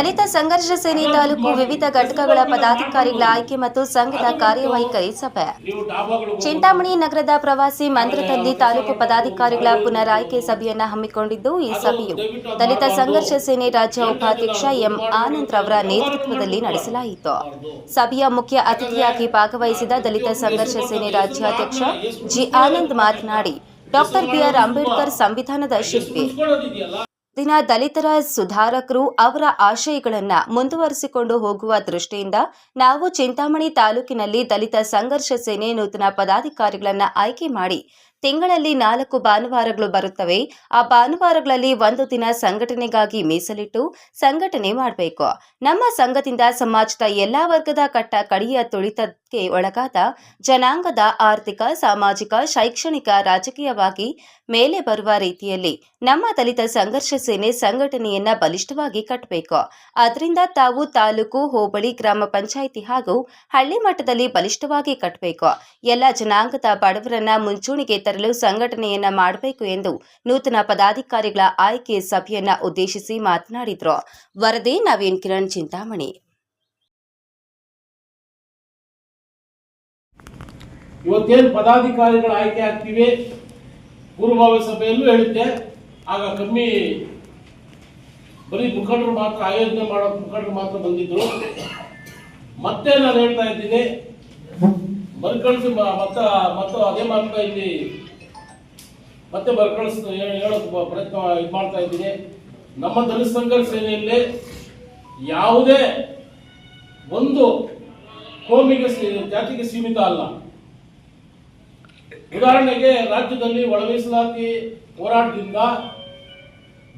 ದಲಿತ ಸಂಘರ್ಷ ಸೇನೆ ತಾಲೂಕು ವಿವಿಧ ಘಟಕಗಳ ಪದಾಧಿಕಾರಿಗಳ ಆಯ್ಕೆ ಮತ್ತು ಸಂಘದ ಕಾರ್ಯವೈಖರಿ ಸಭೆ. ಚಿಂತಾಮಣಿ ನಗರದ ಪ್ರವಾಸಿ ಮಂದಿರದಲ್ಲಿ ತಾಲೂಕು ಪದಾಧಿಕಾರಿಗಳ ಪುನರ್ ಆಯ್ಕೆ ಸಭೆಯನ್ನು ಹಮ್ಮಿಕೊಂಡಿದ್ದು ಈ ಸಭೆಯು ದಲಿತ ಸಂಘರ್ಷ ಸೇನೆ ರಾಜ್ಯ ಉಪಾಧ್ಯಕ್ಷ ಎಂ ಆನಂದ್ ರವರ ನೇತೃತ್ವದಲ್ಲಿ ನಡೆಸಲಾಯಿತು. ಸಭೆಯ ಮುಖ್ಯ ಅತಿಥಿಯಾಗಿ ಭಾಗವಹಿಸಿದ ದಲಿತ ಸಂಘರ್ಷ ಸೇನೆ ರಾಜ್ಯಾಧ್ಯಕ್ಷ ಜಿ ಆನಂದ್ ಮಾತನಾಡಿ, ಡಾಕ್ಟರ್ ಬಿಆರ್ ಅಂಬೇಡ್ಕರ್ ಸಂವಿಧಾನದ ಶಿಲ್ಪಿ. ದಿನ ದಲಿತರ ಸುಧಾರಕರು ಅವರ ಆಶಯಗಳನ್ನು ಮುಂದುವರಿಸಿಕೊಂಡು ಹೋಗುವ ದೃಷ್ಟಿಯಿಂದ ನಾವು ಚಿಂತಾಮಣಿ ತಾಲೂಕಿನಲ್ಲಿ ದಲಿತ ಸಂಘರ್ಷ ಸೇನೆ ನೂತನ ಪದಾಧಿಕಾರಿಗಳನ್ನು ಆಯ್ಕೆ ಮಾಡಿ ತಿಂಗಳಲ್ಲಿ ನಾಲ್ಕು ಭಾನುವಾರಗಳು ಬರುತ್ತವೆ. ಆ ಭಾನುವಾರಗಳಲ್ಲಿ ಒಂದು ದಿನ ಸಂಘಟನೆಗಾಗಿ ಮೀಸಲಿಟ್ಟು ಸಂಘಟನೆ ಮಾಡಬೇಕು. ನಮ್ಮ ಸಂಘದಿಂದ ಸಮಾಜದ ಎಲ್ಲಾ ವರ್ಗದ ಕಟ್ಟ ಕಡಿಯ ತುಳಿತಕ್ಕೆ ಒಳಗಾದ ಜನಾಂಗದ ಆರ್ಥಿಕ, ಸಾಮಾಜಿಕ, ಶೈಕ್ಷಣಿಕ, ರಾಜಕೀಯವಾಗಿ ಮೇಲೆ ಬರುವ ರೀತಿಯಲ್ಲಿ ನಮ್ಮ ದಲಿತ ಸಂಘರ್ಷ ಸೇನೆ ಸಂಘಟನೆಯನ್ನ ಬಲಿಷ್ಠವಾಗಿ ಕಟ್ಟಬೇಕು ಅದರಿಂದ ತಾವು ತಾಲೂಕು, ಹೋಬಳಿ, ಗ್ರಾಮ ಪಂಚಾಯಿತಿ ಹಾಗೂ ಹಳ್ಳಿ ಮಟ್ಟದಲ್ಲಿ ಬಲಿಷ್ಠವಾಗಿ ಕಟ್ಟಬೇಕು ಎಲ್ಲ ಜನಾಂಗದ ಬಡವರನ್ನ ಮುಂಚೂಣಿಗೆ ತರಲು ಸಂಘಟನೆಯನ್ನ ಮಾಡಬೇಕು ಎಂದು ನೂತನ ಪದಾಧಿಕಾರಿಗಳ ಆಯ್ಕೆ ಸಭೆಯನ್ನ ಉದ್ದೇಶಿಸಿ ಮಾತನಾಡಿದ್ರು. ವರದಿ ನವೀನ್ ಕಿರಣ್ ಚಿಂತಾಮಣಿ. ಇವತ್ತೇನು ಪದಾಧಿಕಾರಿಗಳು ಆಯ್ಕೆ ಆಗ್ತೀವಿ? ಪೂರ್ವಭಾವಿ ಸಭೆಯಲ್ಲೂ ಹೇಳಿದ್ದೆ. ಆಗ ಕಮ್ಮಿ ಬರೀ ಮುಖಂಡರು ಮಾತ್ರ, ಆಯೋಜನೆ ಮಾಡೋ ಮುಖಂಡರು ಮಾತ್ರ ಬಂದಿದ್ರು. ಮತ್ತೆ ನಾನು ಹೇಳ್ತಾ ಇದ್ದೀನಿ, ಮರುಕಳಿಸಿ ಮತ್ತೆ ಮತ್ತೆ ಅದೇ ಮಾತ್ರ ಇಲ್ಲಿ ಮತ್ತೆ ಮರುಕಳಿಸ್ ಹೇಳೋಕೆ ಪ್ರಯತ್ನ ಇದು ಮಾಡ್ತಾ ಇದ್ದೀನಿ. ನಮ್ಮ ಸಂಘರ್ಷ ಸೇನೆಯಲ್ಲಿ ಯಾವುದೇ ಒಂದು ಕೋಮಿಗೆ ಜಾತಿಗೆ ಸೀಮಿತ ಅಲ್ಲ. ಉದಾಹರಣೆಗೆ ರಾಜ್ಯದಲ್ಲಿ ಒಳ ಮೀಸಲಾತಿ ಹೋರಾಟದಿಂದ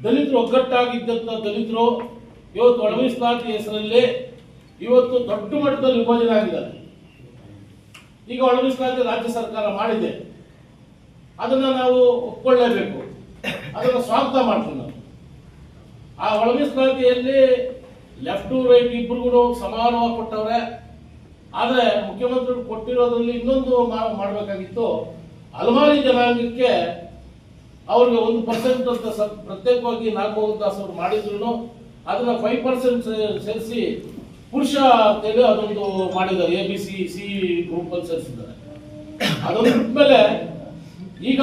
ದಲಿತರು ಒಗ್ಗಟ್ಟಾಗಿದ್ದಂಥ ದಲಿತರು ಇವತ್ತು ಒಳ ಮೀಸಲಾತಿ ಹೆಸರಲ್ಲಿ ಇವತ್ತು ದೊಡ್ಡ ಮಟ್ಟದಲ್ಲಿ ವಿಭಜನೆ ಆಗಿದ್ದಾರೆ ಈಗ ಒಳ ಮೀಸಲಾತಿ ರಾಜ್ಯ ಸರ್ಕಾರ ಮಾಡಿದೆ. ಅದನ್ನ ನಾವು ಒಪ್ಕೊಳ್ಳೇಬೇಕು. ಅದನ್ನು ಸ್ವಾಗತ ಮಾಡ್ತೀವಿ ನಾವು. ಆ ಒಳ ಮೀಸಲಾತಿಯಲ್ಲಿ ಲೆಫ್ಟ್ ರೈಟ್ ಇಬ್ಬರಿಗೂ ಸಮಾನವಾಗಿ ಕೊಟ್ಟವ್ರೆ. ಆದರೆ ಮುಖ್ಯಮಂತ್ರಿಗಳು ಕೊಟ್ಟಿರೋದ್ರಲ್ಲಿ ಇನ್ನೊಂದು ಮಾಡಬೇಕಾಗಿತ್ತು. ಹಲವಾರು ಜನಾಂಗಕ್ಕೆ ಅವ್ರಿಗೆ ಒಂದು ಪರ್ಸೆಂಟ್ ಅಂತ ಪ್ರತ್ಯೇಕವಾಗಿ ನಾಲ್ಕು ದಾಸ್ ಅವರು ಮಾಡಿದ್ರು ಅದನ್ನ ಫೈವ್ ಪರ್ಸೆಂಟ್ ಸೇರಿಸಿ ಪುರುಷ ಅಂತೇಳಿ ಅದೊಂದು ಮಾಡಿದ್ದಾರೆ A B C C group ಅಲ್ಲಿ ಸೇರಿಸಿದ್ದಾರೆ. ಅದೊಂದು ಬಿಟ್ಮೇಲೆ ಈಗ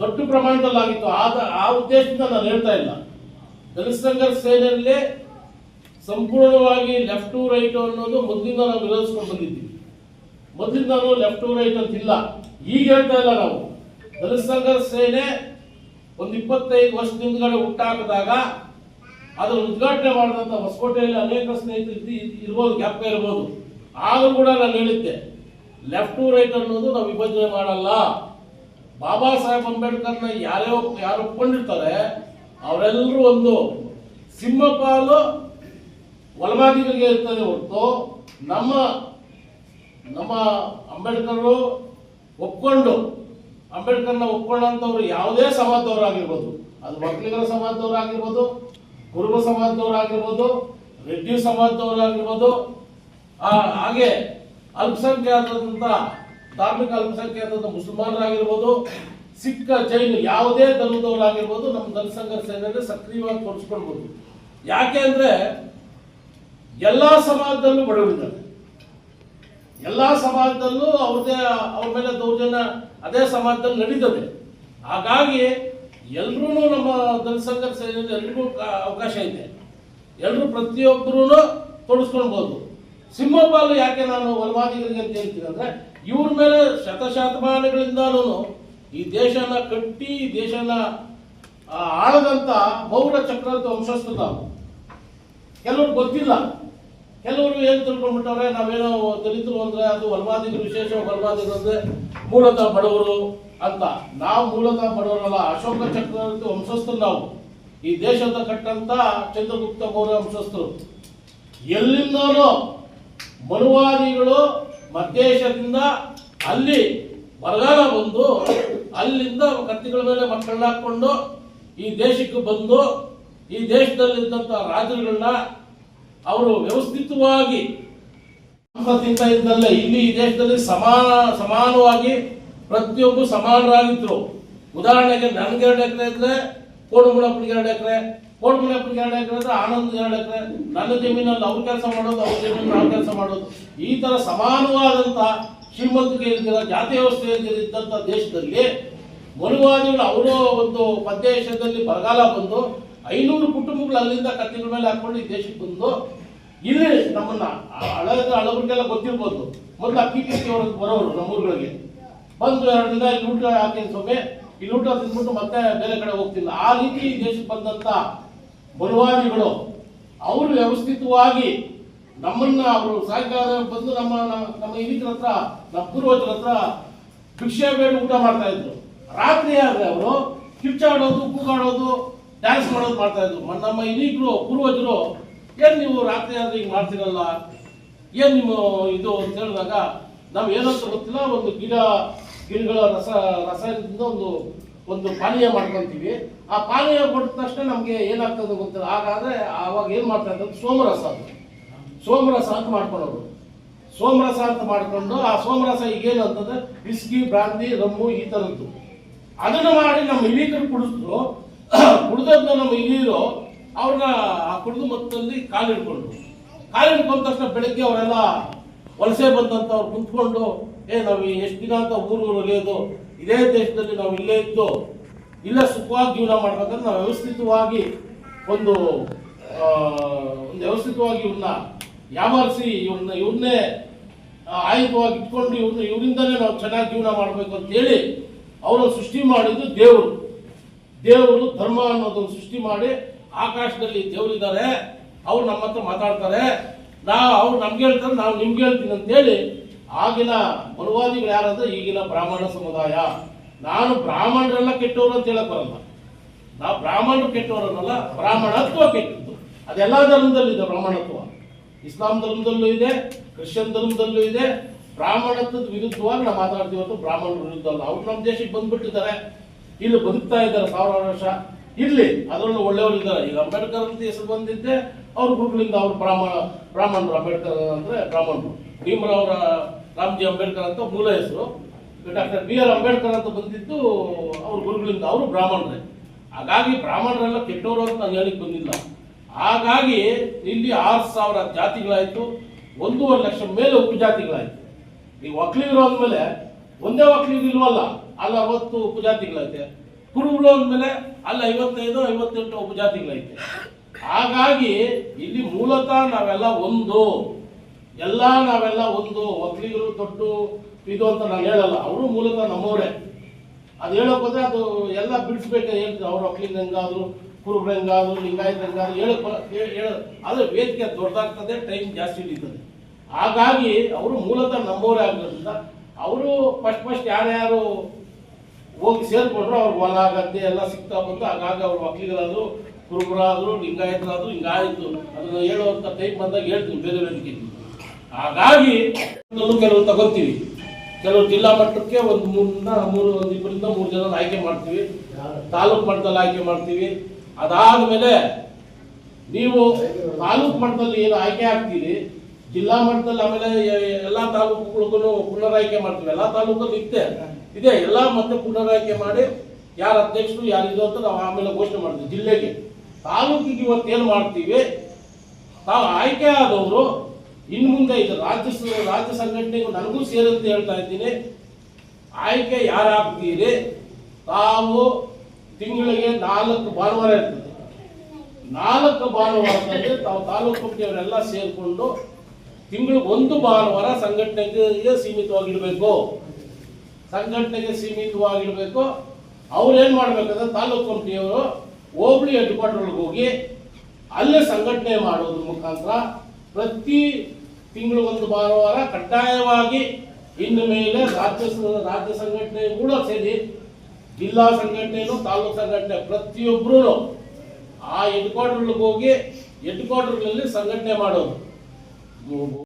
ದೊಡ್ಡ ಪ್ರಮಾಣದಲ್ಲಿ ಆಗಿತ್ತು ಆದ ಆ ಉದ್ದೇಶದಿಂದ ನಾನು ಹೇಳ್ತಾ ಇಲ್ಲ. ದಲಿತ ಸಂಘರ್ಷ ಸೇನೆಯಲ್ಲಿ ಸಂಪೂರ್ಣವಾಗಿ ಲೆಫ್ಟ್ ಟು ರೈಟ್ ಅನ್ನೋದು ಮೊದಲಿಂದ ನಾವು ವಿರೋಧಿಸ್ಕೊಂಡು ಬಂದಿದ್ದೀವಿ. ಮೊದಲಿಂದ ಲೆಫ್ಟ್ ಟು ರೈಟ್ ಅಂತ ಇಲ್ಲ ಈಗ ಹೇಳ್ತಾ ಇಲ್ಲ ನಾವು. ಸಂಘರ್ಷ ಸೇನೆ ಒಂದು ಇಪ್ಪತ್ತೈದು ವರ್ಷದ ಹಿಂದ್ಗಡೆ ಹುಟ್ಟಾಕಿದಾಗ ಅದರ ಉದ್ಘಾಟನೆ ಮಾಡಿದಂತ ಹೊಸಕೋಟೆಯಲ್ಲಿ ಅನೇಕ ಸ್ನೇಹಿತರು ಇರ್ಬೋದು, ಜ್ಞಾಪಕ ಇರ್ಬೋದು. ಆದರೂ ಕೂಡ ನಾನು ಹೇಳಿದ್ದೆ ಲೆಫ್ಟ್ ಟು ರೈಟ್ ಅನ್ನೋದು ನಾವು ವಿಭಜನೆ ಮಾಡಲ್ಲ. ಬಾಬಾ ಸಾಹೇಬ್ ಅಂಬೇಡ್ಕರ್ನ ಯಾರ್ಯಾವ ಯಾರು ಒಪ್ಕೊಂಡಿರ್ತಾರೆ, ಅವರೆಲ್ಲರೂ ಒಂದು ಸಿಂಹಪಾಲು ಒಳಮಾದಿಗರಿಗೆ ಇರ್ತಾರೆ ಹೊರತು ನಮ್ಮ ನಮ್ಮ ಅಂಬೇಡ್ಕರ್ ಒಪ್ಕೊಂಡು, ಅಂಬೇಡ್ಕರ್ನ ಒಪ್ಕೊಂಡಂತವ್ರು ಯಾವುದೇ ಸಮಾಜದವರಾಗಿರ್ಬೋದು. ಅದು ಒಕ್ಕಲಿಗರ ಸಮಾಜದವರಾಗಿರ್ಬೋದು, ಕುರುಬ ಸಮಾಜದವರಾಗಿರ್ಬೋದು, ರೆಡ್ಡಿ ಸಮಾಜದವ್ರು ಆಗಿರ್ಬೋದು ಹಾಗೆ ಅಲ್ಪಸಂಖ್ಯಾತದಂತ, ಧಾರ್ಮಿಕ ಅಲ್ಪಸಂಖ್ಯಾತ ಮುಸಲ್ಮಾನರಾಗಿರ್ಬೋದು, ಸಿಕ್ಕ ಜೈನ್ ಯಾವುದೇ ಧರ್ಮದವರಾಗಿರ್ಬೋದು ನಮ್ಮ ದಲಿತ ಸೇನೆಯಲ್ಲಿ ಸಕ್ರಿಯವಾಗಿ ತೋರಿಸ್ಕೊಳ್ಬೋದು. ಯಾಕೆ ಅಂದ್ರೆ, ಎಲ್ಲಾ ಸಮಾಜದಲ್ಲೂ ಬಡವರಿದ್ದಾರೆ. ಎಲ್ಲಾ ಸಮಾಜದಲ್ಲೂ ಅವ್ರದೇ, ಅವ್ರ ಮೇಲೆ ದೌರ್ಜನ್ಯ ಅದೇ ಸಮಾಜದಲ್ಲಿ ನಡೀತದೆ. ಹಾಗಾಗಿ ಎಲ್ರೂ ನಮ್ಮ ದಲಿತ ಸೇನೆಯಲ್ಲಿ ಎಲ್ರಿಗೂ ಅವಕಾಶ ಇದೆ. ಎಲ್ಲರೂ ಪ್ರತಿಯೊಬ್ಬರೂ ತೊಡಸ್ಕೊಳ್ಬೋದು. ಸಿಂಹಪಾಲು ಯಾಕೆ ನಾನು ವಲವಾದಿಗರಿಗೆ ಅಂತ ಹೇಳ್ತೀನಿ ಅಂದ್ರೆ, ಇವ್ರ ಮೇಲೆ ಶತಶತಮಾನಗಳಿಂದಲೂ ಈ ದೇಶನ ಕಟ್ಟಿ ದೇಶನ ಆಳದಂತ ಮೌಢ ಚಕ್ರದ ವಂಶಸ್ಥರು ನಾವು. ಕೆಲವ್ರು ಗೊತ್ತಿಲ್ಲ. ಕೆಲವರು ಏನ್ ತಿಳ್ಕೊಂಡ್ಬಿಟ್ಟವ್ರೆ ನಾವೇನೋ ದಲಿತರು ಅಂದ್ರೆ ಅದು ವಲವಾದಿಗಳು ವಿಶೇಷ ವಲವಾದಿಗಳು ಅಂದ್ರೆ ಮೂಲತಃ ಬಡವರು ಅಂತ. ನಾವು ಮೂಲತಃ ಬಡವರಲ್ಲ, ಅಶೋಕ ಚಕ್ರವರ್ತಿ ವಂಶಸ್ಥರು ನಾವು. ಈ ದೇಶದ ಕಟ್ಟಂತ ಚಂದ್ರಗುಪ್ತ ಮೌರ್ಯ ವಂಶಸ್ಥರು. ಎಲ್ಲಿಂದನೋ ಮನುವಾದಿಗಳು ಮಧ್ಯೇಶದಿಂದ ಅಲ್ಲಿ ಬರಗಾಲ ಬಂದು, ಅಲ್ಲಿಂದ ಕತ್ತಿಗಳ ಮೇಲೆ ಮಕ್ಕಳನ್ನ ಹಾಕೊಂಡು ಈ ದೇಶಕ್ಕೆ ಬಂದು, ಈ ದೇಶದಲ್ಲಿದ್ದಂಥ ರಾಜರುಗಳನ್ನ ಅವರು ವ್ಯವಸ್ಥಿತವಾಗಿ ಇದ್ದಲ್ಲ, ಇಲ್ಲಿ ಈ ದೇಶದಲ್ಲಿ ಸಮಾನ ಸಮಾನವಾಗಿ ಪ್ರತಿಯೊಬ್ಬರು ಸಮಾನರಾಗಿದ್ರು. ಉದಾಹರಣೆಗೆ ನನ್ಗೆ ಎರಡು ಎಕರೆ ಇದ್ರೆ ಕೋಡುಗುಣಪ್ಪನಿಗೆ ಎರಡು ಎಕರೆ ಕೋಟ್ಮುನಿಯಪ್ಪನಿಗೆ ಎರಡು ಎಕರೆ ಅಂದ್ರೆ ಆನಂದ್ ಎರಡು ಎಕರೆ. ನನ್ನ ಜಮೀನಲ್ಲಿ ಅವ್ರ ಕೆಲಸ ಮಾಡೋದು, ಅವ್ರ ಜಮೀನಲ್ಲಿ ನಾವು ಕೆಲಸ ಮಾಡೋದು. ಈ ತರ ಸಮಾನವಾದಂತ ಶ್ರೀಮಂತಿಕೆ ಇಲ್ದಿರೋ ಜಾತಿ ವ್ಯವಸ್ಥೆ ಇದ್ದಂತ ದೇಶದಲ್ಲಿ ಮನುವಾದಿಗಳು ಅವರ ಒಂದು ಪ್ರದೇಶದಲ್ಲಿ ಬರಗಾಲ ಬಂದು ಐನೂರು ಕುಟುಂಬಗಳು ಅಲ್ಲಿಂದ ಕತ್ತಿಗಳ ಮೇಲೆ ಹಾಕೊಂಡು ಈ ದೇಶಕ್ಕೆ ಬಂದು ಇಲ್ಲಿ ನಮ್ಮನ್ನ ಹಳದ ಹಳಬರಿಗೆಲ್ಲ ಗೊತ್ತಿರ್ಬೋದು. ಮೊದಲು ಅಕ್ಕಿ ಕಿಕ್ಕಿ ಬರೋರು ನಮ್ಮೂರುಗಳಿಗೆ. ಬಂದು ಎರಡು ದಿನ ಇಲ್ಲಿ ಊಟ ಹಾಕಿದ ಸೊಮ್ಮೆ ಇಲ್ಲಿ ಊಟ ತಿಂದ್ಬಿಟ್ಟು ಮತ್ತೆ ಬೇರೆ ಕಡೆ ಹೋಗ್ತಿಲ್ಲ. ಆ ರೀತಿ ದೇಶಕ್ಕೆ ಬಂದಂತ ಬಲವಾದಿಗಳು ಅವರು ವ್ಯವಸ್ಥಿತವಾಗಿ ನಮ್ಮನ್ನ ಅವರು ಸಾಯಂಕಾಲ ಬಂದು ನಮ್ಮ ನಮ್ಮ- ಹಿರಿಕರ ಹತ್ರ, ನಮ್ಮ ಪೂರ್ವಜರ ಹತ್ರ ಭಿಕ್ಷೆ ಬೇಡ ಊಟ ಮಾಡ್ತಾ ಇದ್ರು. ರಾತ್ರಿ ಆದ್ರೆ ಅವರು ಕಿರ್ಚಾಡೋದು, ಕೂಗಾಡೋದು ಡ್ಯಾನ್ಸ್ ಮಾಡೋದು ಮಾಡ್ತಾ ಇದ್ರು. ನಮ್ಮ ಹಿರಿಯರು, ಪೂರ್ವಜರು ಏನ್ ನೀವು ರಾತ್ರಿ ಆದ್ರೆ ಹಿಂಗ್ ಮಾಡ್ತಿರಲ್ಲ? ಏನ್ ನಿಮ್ಮ ಇದು ಅಂತ ಹೇಳಿದಾಗ ನಾವು ಏನಂತ ಗೊತ್ತಿಲ್ಲ, ಒಂದು ಗಿಡ, ಗಿಡಗಳ ರಸ, ರಸದಿಂದ ಒಂದು ಒಂದು ಪಾನೀಯ ಮಾಡ್ಕೊಂತೀವಿ. ಆ ಪಾನೀಯ ಕೊಟ್ಟ ತಕ್ಷಣ ನಮ್ಗೆ ಏನಾಗ್ತದೆ ಗೊತ್ತಿಲ್ಲ. ಹಾಗಾದ್ರೆ ಆವಾಗ ಏನ್ ಮಾಡ್ತಾ ಇದ್ದಾರೆ? ಸೋಮರಸ ಅದು. ಸೋಮರಸ ಅಂತ ಮಾಡ್ಕೊಳ್ಳೋದು ಸೋಮರಸ ಅಂತ ಮಾಡ್ಕೊಂಡು ಆ ಸೋಮರಸ ಈಗೇನು ಅಂತಂದ್ರೆ ವಿಸ್ಕಿ, ಬ್ರಾಂದಿ, ರಮ್ಮು ಈ ಥರದ್ದು ಅದನ್ನು ಮಾಡಿ ನಮ್ಮ ಹಿರಿಯರು ಕುಡಿದ್ರು ಕುಡಿದದ್ದು ನಮ್ಮ ಹಿರಿಯರು ಅವ್ರನ್ನ ಆ ಕುಡಿದು ಮತ್ತಲ್ಲಿ ಕಾಲು ಹಿಡ್ಕೊಂಡ್ರು ಕಾಲು ಹಿಡ್ಕೊಂಡ ತಕ್ಷಣ ಬೆಳಗ್ಗೆ ಅವರೆಲ್ಲ ವಲಸೆ ಬಂದಂತ ಅವ್ರು ಕುಂತ್ಕೊಂಡು, ಏ, ನಾವು ಎಷ್ಟು ದಿನ ಅಂತ ಊರು ಒಲೆಯೋದು ಇದೇ ದೇಶದಲ್ಲಿ ನಾವು ಇಲ್ಲೇ ಇದ್ದು, ಇಲ್ಲ ಸುಖವಾಗಿ ಜೀವನ ಮಾಡ್ಬೇಕಂದ್ರೆ ನಾವು ವ್ಯವಸ್ಥಿತವಾಗಿ ಒಂದು ಒಂದು ವ್ಯವಸ್ಥಿತವಾಗಿ ಇವ್ರನ್ನ ಯಾಮಾರಿಸಿ ಇವ್ರನ್ನ ಇವ್ರನ್ನೇ ಆಯುಧವಾಗಿ ಇಟ್ಕೊಂಡು ಇವ್ರನ್ನ ಇವರಿಂದಲೇ ನಾವು ಚೆನ್ನಾಗಿ ಜೀವನ ಮಾಡಬೇಕು ಅಂತ ಹೇಳಿ ಅವರು ಸೃಷ್ಟಿ ಮಾಡಿದ್ದು ದೇವರು. ದೇವರು ಧರ್ಮ ಅನ್ನೋದನ್ನು ಸೃಷ್ಟಿ ಮಾಡಿ ಆಕಾಶದಲ್ಲಿ ದೇವರಿದ್ದಾರೆ, ಅವ್ರು ನಮ್ಮ ಹತ್ರ ಮಾತಾಡ್ತಾರೆ. ನಾವು ಅವ್ರು ನಮ್ಗೆ ಹೇಳ್ತಾರೆ, ನಾವು ನಿಮ್ಗೆ ಹೇಳ್ತೀನಿ ಅಂತ ಹೇಳಿ ಆಗಿನ ಮನುವಾದಿಗಳು ಯಾರಂದ್ರೆ, ಈಗಿನ ಬ್ರಾಹ್ಮಣ ಸಮುದಾಯ. ನಾನು ಬ್ರಾಹ್ಮಣರೆಲ್ಲ ಕೆಟ್ಟವರು ಅಂತ ಹೇಳಕ್ ಬರಲ್ಲ. ನಾವು ಬ್ರಾಹ್ಮಣರು ಕೆಟ್ಟವರನ್ನಲ್ಲ ಬ್ರಾಹ್ಮಣತ್ವ ಕೆಟ್ಟದ್ದು. ಅದೆಲ್ಲ ಧರ್ಮದಲ್ಲೂ ಇದೆ ಬ್ರಾಹ್ಮಣತ್ವ ಇಸ್ಲಾಂ ಧರ್ಮದಲ್ಲೂ ಇದೆ, ಕ್ರಿಶ್ಚಿಯನ್ ಧರ್ಮದಲ್ಲೂ ಇದೆ. ಬ್ರಾಹ್ಮಣತ್ವದ ವಿರುದ್ಧವಾಗಿ ನಾವು ಮಾತಾಡ್ತೀವಿ ಬ್ರಾಹ್ಮಣರ ವಿರುದ್ಧ ಅಲ್ಲ. ಅವ್ರು ನಮ್ಮ ದೇಶಕ್ಕೆ ಬಂದ್ಬಿಟ್ಟಿದ್ದಾರೆ. ಇಲ್ಲಿ ಬದುಕ್ತಾ ಇದ್ದಾರೆ ಸಾವಿರಾರು ವರ್ಷ. ಇರ್ಲಿ ಅದರಲ್ಲೂ ಒಳ್ಳೆಯವರು ಇದ್ದಾರೆ ಈಗ ಅಂಬೇಡ್ಕರ್ ಅಂತ ಹೆಸರು ಬಂದಿದ್ದೆ ಅವ್ರ ಗುರುಗಳಿಂದ ಅವ್ರ ಬ್ರಾಹ್ಮಣ, ಬ್ರಾಹ್ಮಣರು ಅಂಬೇಡ್ಕರ್ ಅಂದ್ರೆ ಬ್ರಾಹ್ಮಣರು. ಭೀಮರಾವ್ ರಾ- ರಾಮ್ಜಿ ಅಂಬೇಡ್ಕರ್ ಅಂತ ಮೂಲ ಹೆಸರು. ಡಾಕ್ಟರ್ ಬಿ ಆರ್ ಅಂಬೇಡ್ಕರ್ ಅಂತ ಬಂದಿದ್ದು ಅವ್ರ ಗುರುಗಳಿಂದ ಅವರು ಬ್ರಾಹ್ಮಣರೇ. ಹಾಗಾಗಿ ಬ್ರಾಹ್ಮಣರೆಲ್ಲ ಕೆಟ್ಟವರು ಅಂತ ನಾನು ಹೇಳಿಕ್ ಬಂದಿಲ್ಲ. ಹಾಗಾಗಿ ಇಲ್ಲಿ ಆರು ಸಾವಿರ ಜಾತಿಗಳಾಯಿತು, ಒಂದೂವರೆ ಲಕ್ಷ ಮೇಲೆ ಉಪಜಾತಿಗಳಾಯಿತು ಈಗ ಒಕ್ಕಲಿಗರು ಅಂದ್ಮೇಲೆ ಒಂದೇ ಒಕ್ಕಲಿಗರು ಇಲ್ವಲ್ಲ ಅಲ್ಲಿ ಅರವತ್ತು ಉಪಜಾತಿಗಳೈತೆ ಕುರುಬರು ಅಂದಮೇಲೆ ಅಲ್ಲಿ ಐವತ್ತೈದು, ಐವತ್ತೆಂಟು ಉಪಜಾತಿಗಳೈತೆ. ಹಾಗಾಗಿ ಇಲ್ಲಿ ಮೂಲತಃ ನಾವೆಲ್ಲ ಒಂದು. ಎಲ್ಲ ನಾವೆಲ್ಲ ಒಂದು. ಒಕ್ಕಲಿಗರು ದೊಡ್ಡ, ಇದು ಅಂತ ನಾನು ಹೇಳಲ್ಲ. ಅವರು ಮೂಲತಃ ನಮ್ಮವರೇ. ಅದು ಹೇಳಕ್ ಹೋದ್ರೆ ಅದು ಎಲ್ಲ ಬಿಡಿಸ್ಬೇಕು. ಹೇಳ್ತಾರೆ ಅವ್ರ ಒಕ್ಕಲಿಗ ಹೆಂಗಾದ್ರು ಕುರುಬ್ರು ಹೆಂಗಾದ್ರು, ಲಿಂಗಾಯತ ಹೆಂಗಾದ್ರು ಹೇಳಕ್ ಅದು ವೇದಿಕೆ ದೊಡ್ಡದಾಗ್ತದೆ, ಟೈಮ್ ಜಾಸ್ತಿ ಹಿಡಿತದೆ. ಹಾಗಾಗಿ ಅವರು ಮೂಲತಃ ನಮ್ಮವರೇ ಆಗಿರೋದ್ರಿಂದ, ಅವರು ಫಸ್ಟ್ ಫಸ್ಟ್ ಯಾರ್ಯಾರು ಹೋಗಿ ಸೇರ್ಕೊಂಡ್ರು ಅವ್ರಿಗೆ ಹೊಲ ಆಗತ್ತೆ ಎಲ್ಲ ಸಿಗ್ತಾ ಬಂತು ಹಾಗಾಗಿ ಅವ್ರ ಒಕ್ಕಲಿಗರಾದ್ರು ಕುರುಬರಾದ್ರು, ಲಿಂಗಾಯತರಾದ್ರು ಹಿಂಗಾಯ್ತು. ಅದನ್ನ ಹೇಳುವಂತ ಟೈಮ್ ಬಂದಾಗ ಹೇಳ್ತೀನಿ ಬೇರೆ ಬೇರೆ ಹಾಗಾಗಿ ಕೆಲವು ತಗೋತೀವಿ ಕೆಲವು ಜಿಲ್ಲಾ ಮಟ್ಟಕ್ಕೆ ಒಂದು ಮೂರನ್ನ ಮೂರು, ಒಂದು ಇಬ್ಬರಿಂದ ಮೂರು ಜನ ಆಯ್ಕೆ ಮಾಡ್ತೀವಿ. ತಾಲೂಕು ಮಟ್ಟದಲ್ಲಿ ಆಯ್ಕೆ ಮಾಡ್ತೀವಿ. ಅದಾದ್ಮೇಲೆ ನೀವು ತಾಲೂಕು ಮಟ್ಟದಲ್ಲಿ ಏನು ಆಯ್ಕೆ ಆಗ್ತೀರಿ, ಜಿಲ್ಲಾ ಮಟ್ಟದಲ್ಲಿ ಆಮೇಲೆ ಎಲ್ಲಾ ತಾಲೂಕುಗಳಿಗೂ ಪುನರಾಯ್ಕೆ ಮಾಡ್ತೀವಿ. ಎಲ್ಲಾ ತಾಲೂಕಲ್ಲಿ ಇತ್ತೆ ಇದೆ, ಎಲ್ಲ ಮತ್ತೆ ಪುನರಾಯ್ಕೆ ಮಾಡಿ ಯಾರು ಅಧ್ಯಕ್ಷರು ಯಾರಿದ್ರು ಅಂತ ನಾವು ಆಮೇಲೆ ಘೋಷಣೆ ಮಾಡ್ತೀವಿ ಜಿಲ್ಲೆಗೆ. ತಾಲೂಕಿಗೆ ಏನು ಮಾಡ್ತೀವಿ? ತಾವು ಆಯ್ಕೆ ಆದವರು ಇನ್ನು ಮುಂದೆ ಇದು ರಾಜ್ಯ ರಾಜ್ಯ ಸಂಘಟನೆಗೂ ನನಗೂ ಸೇರಂತೆ ಹೇಳ್ತಾ ಇದ್ದೀನಿ. ಆಯ್ಕೆ ಯಾರಾಗ್ತೀರಿ? ತಾವು ತಿಂಗಳಿಗೆ ನಾಲ್ಕು ಭಾನುವಾರ ಇರ್ತದೆ. ನಾಲ್ಕು ಭಾನುವಾರದಲ್ಲಿ ತಾವು ತಾಲೂಕು ಕಮಿಟಿಯವರೆಲ್ಲ ಸೇರಿಕೊಂಡು ತಿಂಗಳಿಗೆ ಒಂದು ಭಾನುವಾರ ಸಂಘಟನೆಗೆ ಸೀಮಿತವಾಗಿಡಬೇಕು. ಸಂಘಟನೆಗೆ ಸೀಮಿತವಾಗಿರಬೇಕು. ಅವ್ರೇನು ಮಾಡ್ಬೇಕಂದ್ರೆ ತಾಲೂಕು ಕಮಿಟಿಯವರು ಹೋಬಳಿ ಹೆಡ್ ಹೋಗಿ ಅಲ್ಲೇ ಸಂಘಟನೆ ಮಾಡೋದ್ರ ಮುಖಾಂತರ ಪ್ರತಿ ತಿಂಗಳು ಒಂದು ಭಾನುವಾರ ಕಡ್ಡಾಯವಾಗಿ ಇನ್ನು ಮೇಲೆ ರಾಜ್ಯ ರಾಜ್ಯ ಸಂಘಟನೆ ಕೂಡ ಸೇರಿ ಜಿಲ್ಲಾ ಸಂಘಟನೆಯನ್ನು ತಾಲೂಕು ಸಂಘಟನೆ ಪ್ರತಿಯೊಬ್ಬರೂ ಆ ಹೆಡ್ ಕ್ವಾರ್ಟರ್ಗೆ ಹೋಗಿ ಹೆಡ್ ಸಂಘಟನೆ ಮಾಡೋದು.